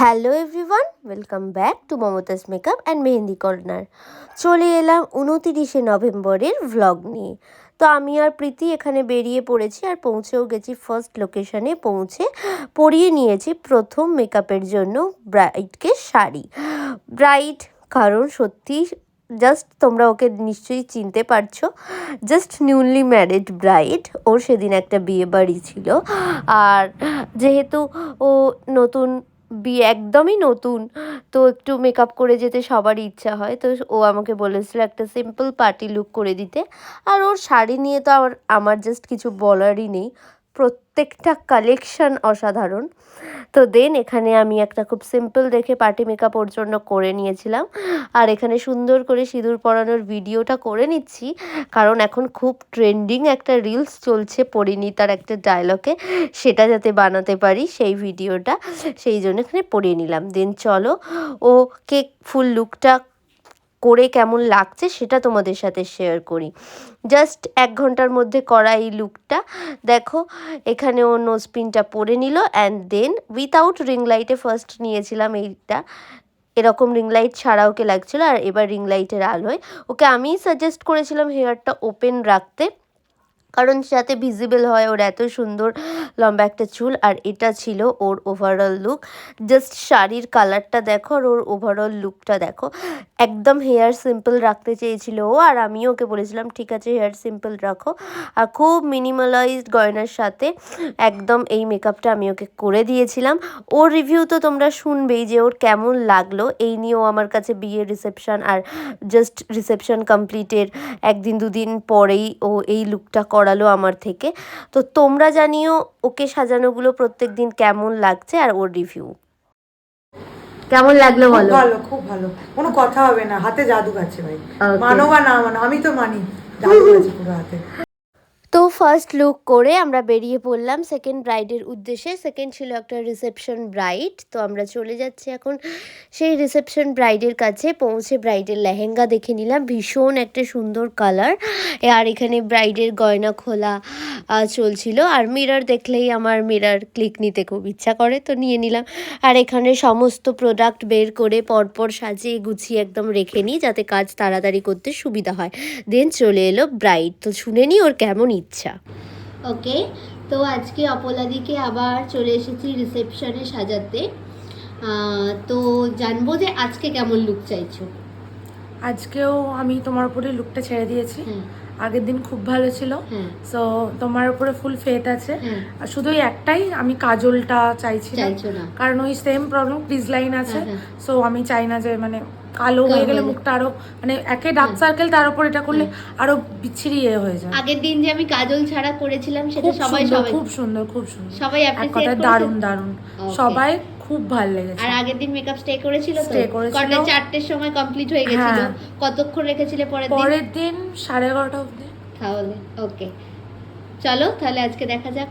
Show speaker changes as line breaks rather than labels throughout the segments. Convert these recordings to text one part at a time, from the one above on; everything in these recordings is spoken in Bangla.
Hello everyone, welcome back to Mumtaz makeup and mehndi corner. চলে এলাম উনতিরিশে নভেম্বরের ভ্লগ নিয়ে। তো আমি আর প্রীতি এখানে বেরিয়ে পড়েছি আর পৌঁছেও গেছি ফার্স্ট লোকেশনে পৌঁছে পরিয়ে নিয়েছি প্রথম মেকআপের জন্য ব্রাইডকে শাড়ি। ব্রাইড কারণ সত্যি জাস্ট তোমরা ওকে নিশ্চয়ই চিনতে পারছ জাস্ট নিউলি ম্যারিড ব্রাইড ওর সেদিন একটা বিয়ে বাড়ি ছিল। আর যেহেতু ও নতুন বিয়ে একদমই নতুন। তো একটু মেকআপ করে যেতে সবারই ইচ্ছা হয়। তো ও আমাকে বলেছিল একটা সিম্পল পার্টি লুক করে দিতে। আর ওর শাড়ি নিয়ে তো আমার আমার জাস্ট কিছু বলারই নেই। প্রত্যেকটা কালেকশন অসাধারণ। তো দেন এখানে আমি একটা খুব সিম্পল দেখে পার্টি মেকআপ ওর জন্য করে নিয়েছিলাম। আর এখানে সুন্দর করে সিঁদুর পরানোর ভিডিওটা করে নিচ্ছি। কারণ এখন খুব ট্রেন্ডিং একটা রিলস চলছে পরিণীতার একটা ডায়লগে সেটা যাতে বানাতে পারি সেই ভিডিওটা সেই জন্য এখানে পড়িয়ে নিলাম। দেন চলো, ও কেক ফুল লুকটা করে কেমন লাগছে সেটা তোমাদের সাথে শেয়ার করি। জাস্ট এক ঘণ্টার মধ্যে করা এই লুকটা দেখো, এখানে ও নোজপিনটা পরে নিল অ্যান্ড দেন উইথাউট রিং লাইটে ফার্স্ট নিয়েছিলাম এইটা। এরকম রিং লাইট ছাড়া ওকে লাগছিল আর এবার রিং লাইটের আলোয়। ওকে আমিই সাজেস্ট করেছিলাম হেয়ারটা ওপেন রাখতে। কারণ যাতে ভিজিবল হয় ওর এত সুন্দর লম্বা একটা চুল, আর এটা ছিল ওর ওভারঅল লুক জাস্ট শাড়ির কালারটা দেখো আর ওর ওভারঅল লুকটা দেখো। একদম হেয়ার সিম্পল রাখতে চেয়েছিল ও, আর আমিও ওকে বলেছিলাম, ঠিক আছে হেয়ার সিম্পল রাখো। আর খুব মিনিমালাইজড গয়নার সাথে একদম এই মেকআপটা আমি ওকে করে দিয়েছিলাম। ওর রিভিউ তো তোমরা শুনবেই যে ওর কেমন লাগল। এই নিয়েও আমার কাছে বিয়ের রিসেপশন আর জাস্ট রিসেপশন কমপ্লিটের একদিন দুদিন পরেই ও এই লুকটা করালো আমার থেকে। তো তোমরা জানিও ওকে সাজানোগুলো প্রত্যেক দিন কেমন লাগছে আর ওর রিভিউ কেমন লাগল বলো?
ভালো খুব ভালো। কোনো কথা হবে না হাতে জাদু আছে ভাই. মানো বা না মানো আমি তো মানি। জাদু আছে পুরো হাতে।
ফার্স্ট লুক করে আমরা বেরিয়ে পড়লাম সেকেন্ড ব্রাইডের উদ্দেশ্যে। সেকেন্ড ছিল একটা রিসেপশন ব্রাইড তো আমরা চলে যাচ্ছি এখন। সেই রিসেপশন ব্রাইডের কাছে পৌঁছে ব্রাইডের লেহেঙ্গা দেখে নিলাম, ভীষণ একটা সুন্দর কালার আর এখানে ব্রাইডের গয়না খোলা চলছিল। আর মিরর দেখলেই আমার মিরর ক্লিক নিতে খুব ইচ্ছা করে, তো নিয়ে নিলাম। আর এখানে সমস্ত প্রোডাক্ট বের করে পরপর সাজিয়ে গুছিয়ে একদম রেখে নিই, যাতে কাজ তাড়াতাড়ি করতে সুবিধা হয়। দেন চলে এলো ব্রাইড তো শুনে নি ওর কেমন ইচ্ছা। ওকে তো আজকে অপলাদিকে আবার চলে এসেছি রিসেপশনে সাজাতে। তো জানব যে আজকে কেমন লুক চাইছো?
আজকেও আমি তোমার উপরে লুকটা ছেড়ে দিয়েছি।
হ্যাঁ।
আগের দিন খুব ভালো ছিল।
হ্যাঁ
সো তোমার উপরে ফুল ফেথ আছে।
হ্যাঁ
আর শুধু একটাই আমি কাজলটা চাইছি কারণ ওই সেম প্রবলেম ক্রিজ লাইন আছে।
হ্যাঁ, হ্যাঁ।
সো আমি চাই না যে মানে কালো হয়ে গেলে মুখটা আরও মানে একে ডার্ক সার্কেল তার উপর এটা করলে আরও বিচ্ছিরি ইয়ে হয়ে যায়।
আগের দিন যে আমি কাজল ছাড়া করেছিলাম সেটা সবাই সবাই
খুব সুন্দর খুব সুন্দর।
সবাই
কথায় দারুণ দারুণ। সবাই খুব ভালো লেগেছে।
আর আগের দিন মেকআপ স্টে করেছিল তো? কটা চারটের সময় কমপ্লিট হয়ে গেছিল।
হ্যাঁ।
কতক্ষণ রেখেছিলে পরের দিন?
পরের দিন সাড়ে এগারোটা অবধি।
তাহলে ওকে চলো তাহলে আজকে দেখা যাক।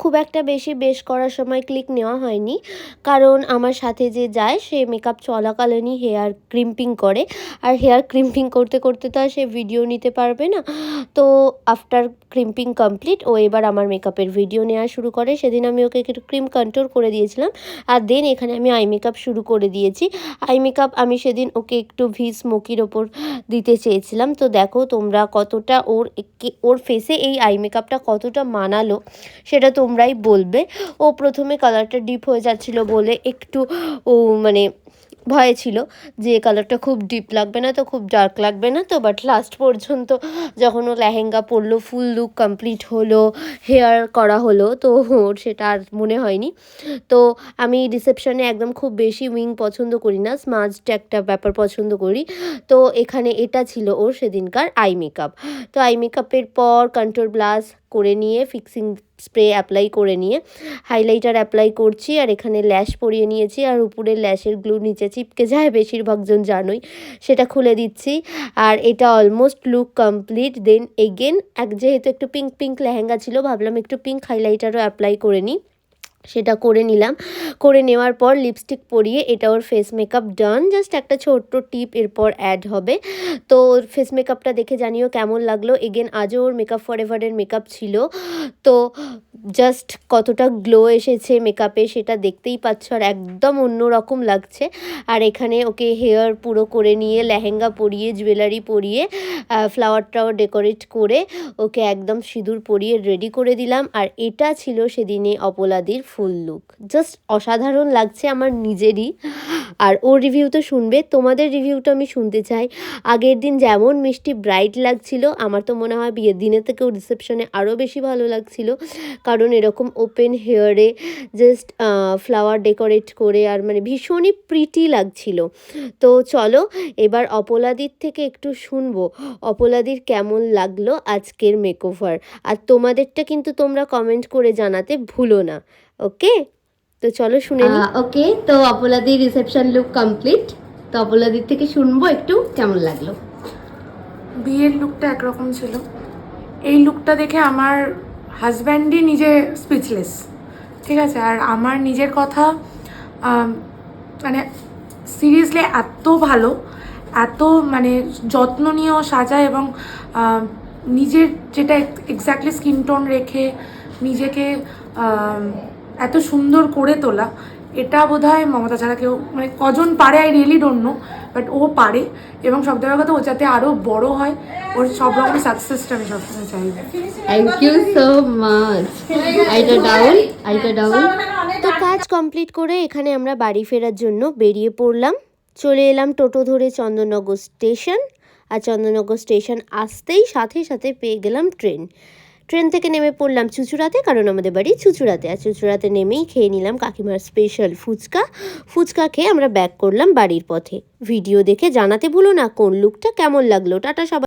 খুব একটা বেশি বেশ করার সময় ক্লিক নেওয়া হয়নি। কারণ আমার সাথে যে যায়, সে মেকআপ চলাকালীনই হেয়ার ক্রিম্পিং করে। আর হেয়ার ক্রিম্পিং করতে করতে তো আর সে ভিডিও নিতে পারবে না। তো আফটার ক্রিম্পিং কমপ্লিট ও এবার আমার মেকআপের ভিডিও নেওয়া শুরু করে। সেদিন আমি ওকে একটু ক্রিম কন্ট্রোল করে দিয়েছিলাম। আর দেন এখানে আমি আই মেকআপ শুরু করে দিয়েছি। আই মেকআপ আমি সেদিন ওকে একটু ভি স্মোকির ওপর দিতে চেয়েছিলাম। তো দেখো তোমরা কতটা ওর ওর ফেসে এই আই মেকআপটা কতটা মানালো, সেটা তোমরাই বলবে। ও প্রথমে কালারটা ডিপ হয়ে যাচ্ছিল বলে একটু, ও মানে ভয়ে ছিল যে কালারটা খুব ডিপ লাগবে না তো, খুব ডার্ক লাগবে না তো। বাট লাস্ট পর্যন্ত যখন ও লেহেঙ্গা পরলো ফুল লুক কমপ্লিট হলো হেয়ার করা হলো, তো ওর সেটা আর মনে হয়নি। তো আমি রিসেপশনে একদম খুব বেশি উইং পছন্দ করি না স্মাজড একটা ব্যাপার পছন্দ করি। তো এখানে এটা ছিল ওর সেদিনকার আই মেকআপ তো আই মেকআপের পর কন্ট্রোল ব্লাস করে নিয়ে ফিক্সিং স্প্রে অ্যাপ্লাই করে নিয়ে হাইলাইটার অ্যাপ্লাই করছি আর এখানে ল্যাশ পরিয়ে নিয়েছি আর উপরে ল্যাশের গ্লু নিচে চিপকে যায় বেশিরভাগজন জানোই। সেটা খুলে দিচ্ছি আর এটা almost look complete then again এক যেহেতু একটু পিঙ্ক পিঙ্ক লেহেঙ্গা ছিল, ভাবলাম একটু পিঙ্ক হাইলাইটারও অ্যাপ্লাই করে নিই। সেটা করে নিলাম। করে নেওয়ার পর লিপস্টিক পরিয়ে এটা ওর ফেস মেকআপ ডান জাস্ট একটা ছোট্ট টিপ এরপর অ্যাড হবে। তো ওর ফেস মেকআপটা দেখে জানিও কেমন লাগল। এগেন আজও ওর মেকআপ ফর এভারের মেকআপ ছিল। তো জাস্ট কতটা গ্লো এসেছে মেকআপে সেটা দেখতেই পাচ্ছ আর একদম অন্যরকম লাগছে। আর এখানে ওকে হেয়ার পুরো করে নিয়ে লেহেঙ্গা পরিয়ে জুয়েলারি পরিয়ে ফ্লাওয়ার টাওয়ার ডেকোরেট করে ওকে একদম সিঁদুর পরিয়ে রেডি করে দিলাম। আর এটা ছিল সেদিনে অপলাদির ফুল লুক জাস্ট অসাধারণ লাগছে আমার নিজেরই। আর ওর রিভিউ তো শুনবে, তোমাদের রিভিউটা আমি শুনতে চাই। আগের দিন যেমন মিষ্টি ব্রাইট লাগছিল, আমার তো মনে হয় বিয়ের দিনের থেকেও রিসেপশনে আরও বেশি ভালো লাগছিল। কারণ এরকম ওপেন হেয়ারে জাস্ট ফ্লাওয়ার ডেকোরেট করে আর মানে ভীষণই প্রিটি লাগছিল। তো চলো এবার অপলাদির থেকে একটু শুনব অপলাদির কেমন লাগল আজকের মেকওভার আর তোমাদেরটা কিন্তু তোমরা কমেন্ট করে জানাতে ভুলো না ওকে তো চলো শুনে ওকে তো অপলাদির রিসেপশন লুক কমপ্লিট তো অপলাদির থেকে শুনব একটু কেমন লাগল?
বিয়ের লুকটা একরকম ছিল। এই লুকটা দেখে আমার হাজব্যান্ডই নিজে স্পিচলেস ঠিক আছে? আর আমার নিজের কথা মানে সিরিয়াসলি এত ভালো, এত মানে যত্ন নিয়েও সাজায় এবং নিজের যেটা এক্স্যাক্টলি স্কিন টোন রেখে, নিজেকে এত সুন্দর করে তোলা। এটা বোধ হয় মমতা ছাড়া কেউ মানে কজন পারে I really don't know but ও পারে। এবং সব থেকে কথা ও যাতে আরও বড় হয় ওর সব রকম সাকসেসটা আমি সবসময় চাইব।
থ্যাংক ইউ সো মাচ আইটা ডাউন আইটা ডাউন তো কাজ কমপ্লিট করে এখানে আমরা বাড়ি ফেরার জন্য বেরিয়ে পড়লাম। চলে এলাম টোটো ধরে চন্দননগর স্টেশন। আর চন্দননগর স্টেশন আসতেই সাথে সাথে পেয়ে গেলাম ট্রেন। ট্রেন থেকে নেমে পড়লাম চুচুড়াতে, কারণ আমাদের বাড়ি চুচুড়াতে। আর চুচুড়াতে নেমেই খেয়ে নিলাম কাকিমার স্পেশাল ফুচকা। ফুচকা খেয়ে আমরা ব্যাক করলাম বাড়ির পথে। ভিডিও দেখে জানাতে ভুলো না কোন লুকটা কেমন লাগল। টাটা সবাই।